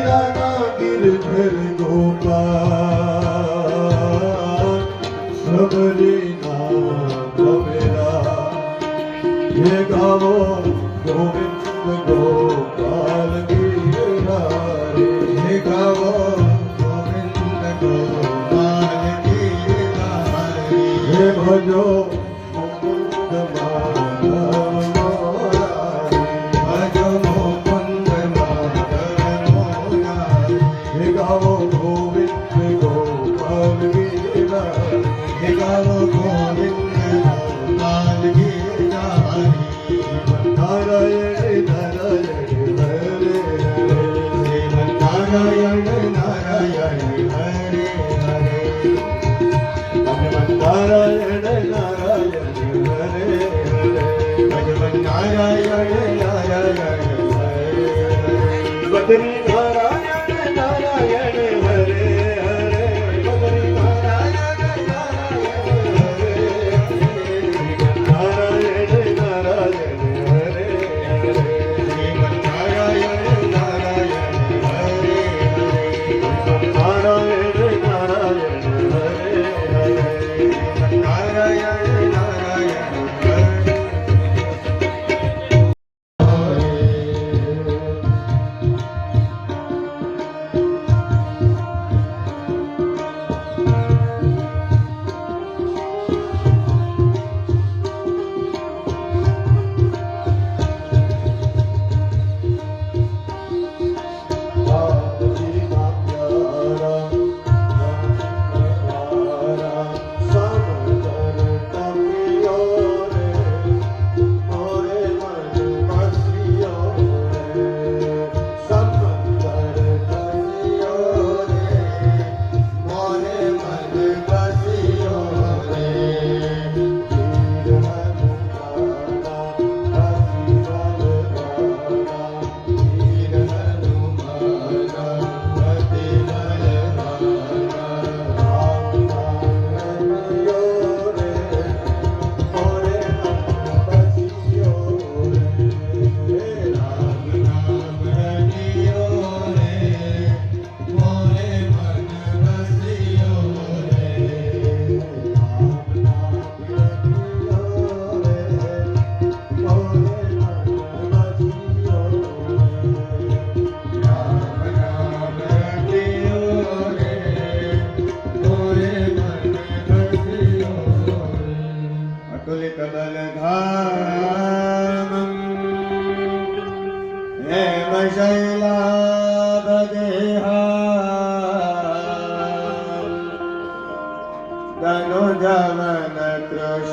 রানা নির্ভের গোপাল সবরে নামেরা হে গাও গোবিন্দ গো பெரிய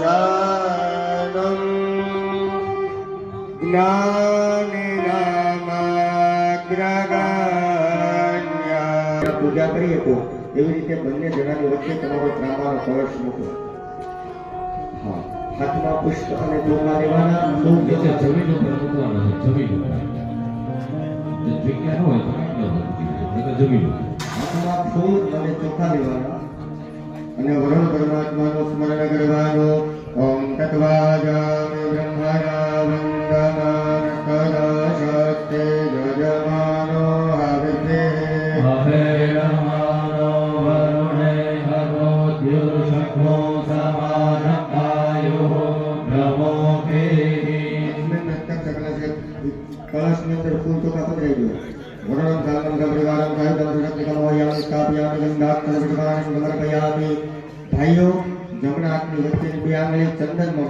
ज्ञानम् જ્ઞાનિનામાગ્રગણ્ય પૂજા કરીએ તો એવી રીતે બંને જણાની વચ્ચે તમારો ત્રાંબાનો કવચ મૂકો। હાથમાં પુષ્પ અને દોરડા લેવાના જમીન ઉપર મૂકવાનો છે જમીન ઉપર. જગ્યા ન હોય તો જમીન ઉપર. હાથમાં ફૂલ અને ચોખા લેવાના. અને વરણ પરમાત્માનું સ્મરણ કરવાનું. ॐ तद्वाजा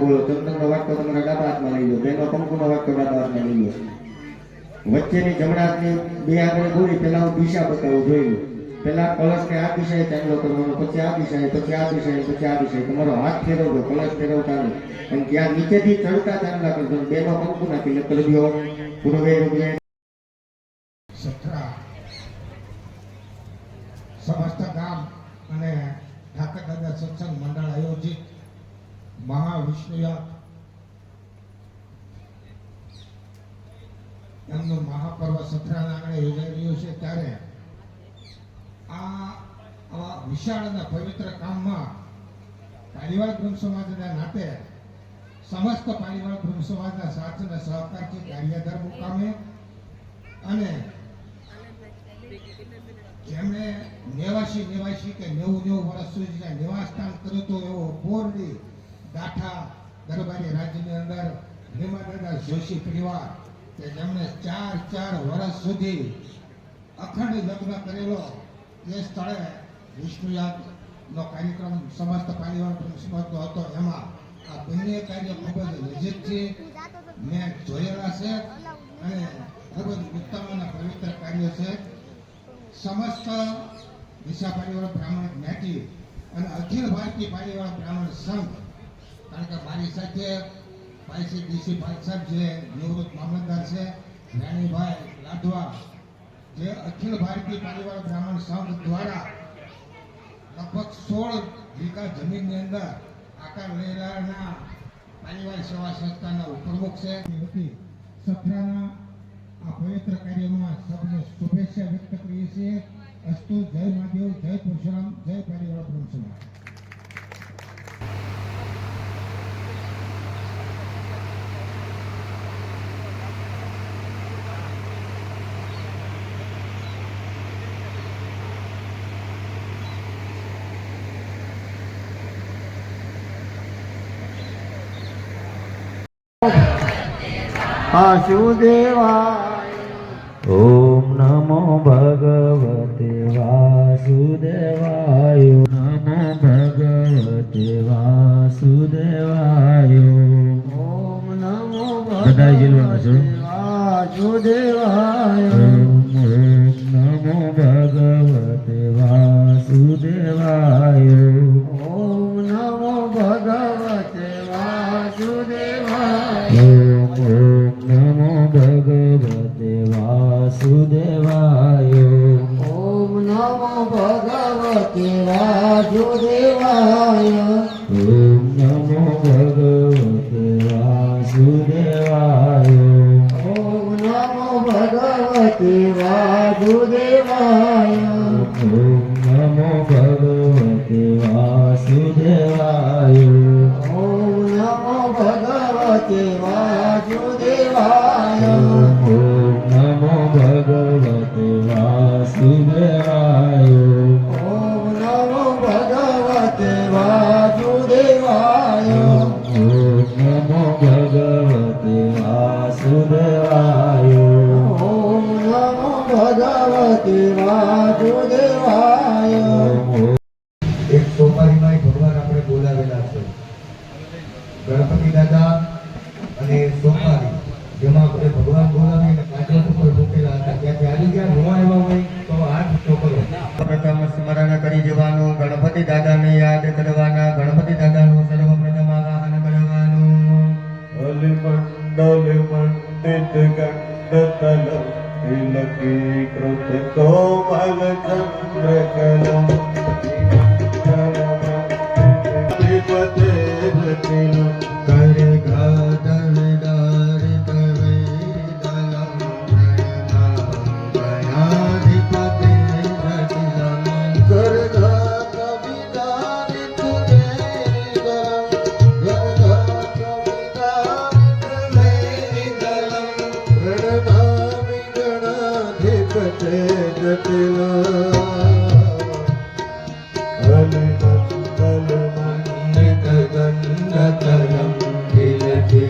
બોલો ચંદનનો વાટકો તમારા ડાબા હાથમાં લઈ લો બેનો કંકુનો વાટકો ડાબા હાથમાં લઈ લો વચ્ચેની જમણા હાથની બે આંગળી બોલી પહેલા હું દિશા બતાવું, જોઈ લો. પહેલા કળશને આ દિશાએ ચાંદલો કરવાનો, પછી આ દિશાએ, પછી આ દિશાએ, પછી આ દિશાએ. તમારો હાથ ફેરવજો કળશ ફેરવતા નહીં. અને ત્યાં નીચેથી ચડતા ચાંદલા કરજો બેનો પંખુ નાખી નકલ કરજો પૂર્વે રૂપે સથરા સમસ્ત ગામ અને ઠાકર દાદા સત્સંગ મંડળ આયોજિત મહાવિષ્ણુયાગ એમનું મહાપર્વ સથરાના આંગણે યોજાઈ રહ્યું છે ત્યારે આ આવા પવિત્ર કામમાં પારિવાર બ્રહ્મ સમાજના નાતે સમસ્ત પારિવાર બ્રહ્મ સમાજના સાથ અને સહકારથી કાર્યધર મુકામે અને જેમણે નેવાસી નેવાસી કે નેવું નેવું વર્ષ સુધી નિવાસ સ્થાન કર્યું હતું, એવો બોરડી ગાંઠા દરબારી રાજ્યની અંદર ભીમા દાદા જોશી પરિવાર કે જેમણે ચાર ચાર વર્ષ સુધી અખંડ લગ્ન કરેલો એ સ્થળે વિષ્ણુયાગનો કાર્યક્રમ સમસ્ત પારિવાર સમજતો હતો. એમાં આ બંને કાર્ય ખૂબ જ નજીકથી મેં જોયેલા છે અને ખૂબ જ ઉત્તમ અને પવિત્ર કાર્ય છે. સમસ્ત દિશા પરિવાર બ્રાહ્મણ જ્ઞાતિ અને અખિલ ભારતીય પરિવાર બ્રાહ્મણ સંઘ કારણ કે મારી સાથે ભાઈ ડીસી ભાઈ જે નિવૃત્ત મામલતદાર છે, રાણીભાઈ લાડવા, જે અખિલ ભારતીય પરિવાર બ્રાહ્મણ સંઘ દ્વારા લગભગ સોળ વીઘા જમીનની અંદર આકાર લેનારના પરિવાર સેવા સંસ્થાના ઉપપ્રમુખ છે. હતી આ પવિત્ર કાર્યમાં સૌને શુભેચ્છા વ્યક્ત કરીએ છીએ. અસ્તુ, જય મહાદેવ, જય પરશુરામ જય પરિવાર બ્રહ્મ વાસુદેવાય ઓમ નમો ભગવતે વાસુદેવાય. નમો ભગવતે વાસુદેવાય. ઓમ નમો બધા છે. વાસુદેવાય. દેવા સિદ્ધ जगण्डतलं तिलकीकृत कोमलचन्द्रकलम् पते ಕಟೆ ಗಟಲ ಅಲಿನಂದಲ ಮಣಿಯ ಗಗನ ಕಲಂ ಬಿಲಟಿ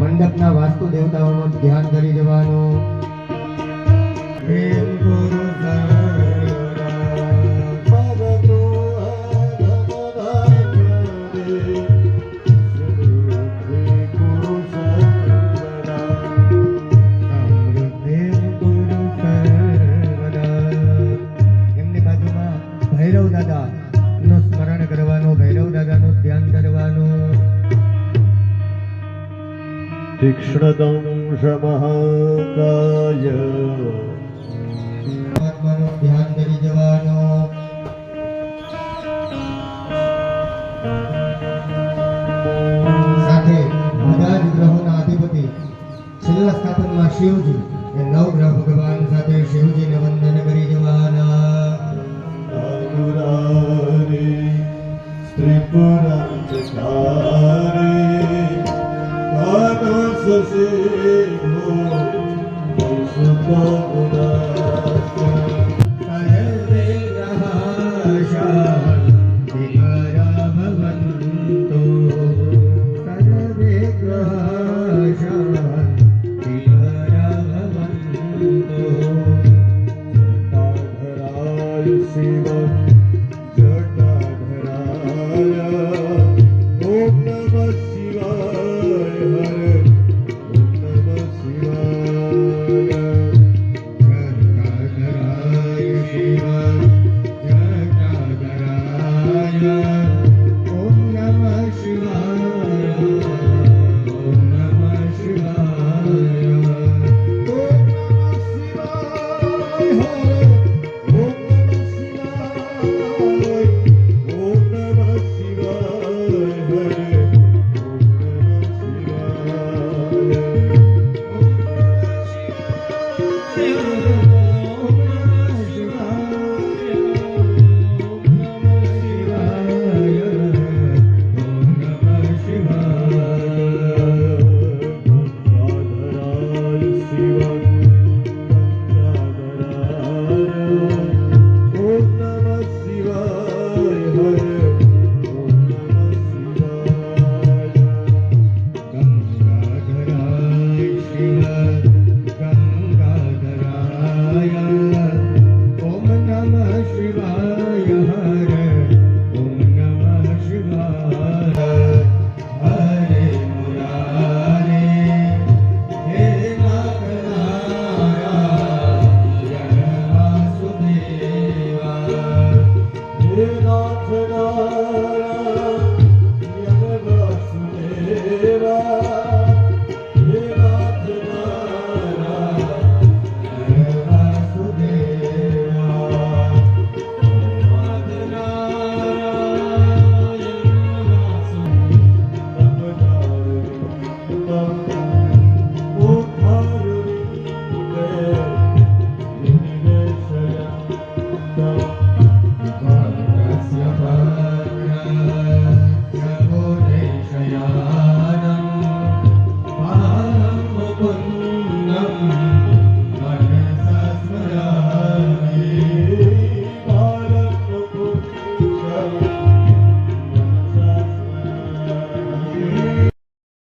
મંડપના વાસ્તુ દેવતાઓનું ધ્યાન ધરી જવાનું શ્રદંશમહાકાય આત્માનું ધ્યાન કરી જવાનો સાથે બધા જ ગ્રહોના અધિપતિ છેલ્લા સ્થાપનમાં શિવજી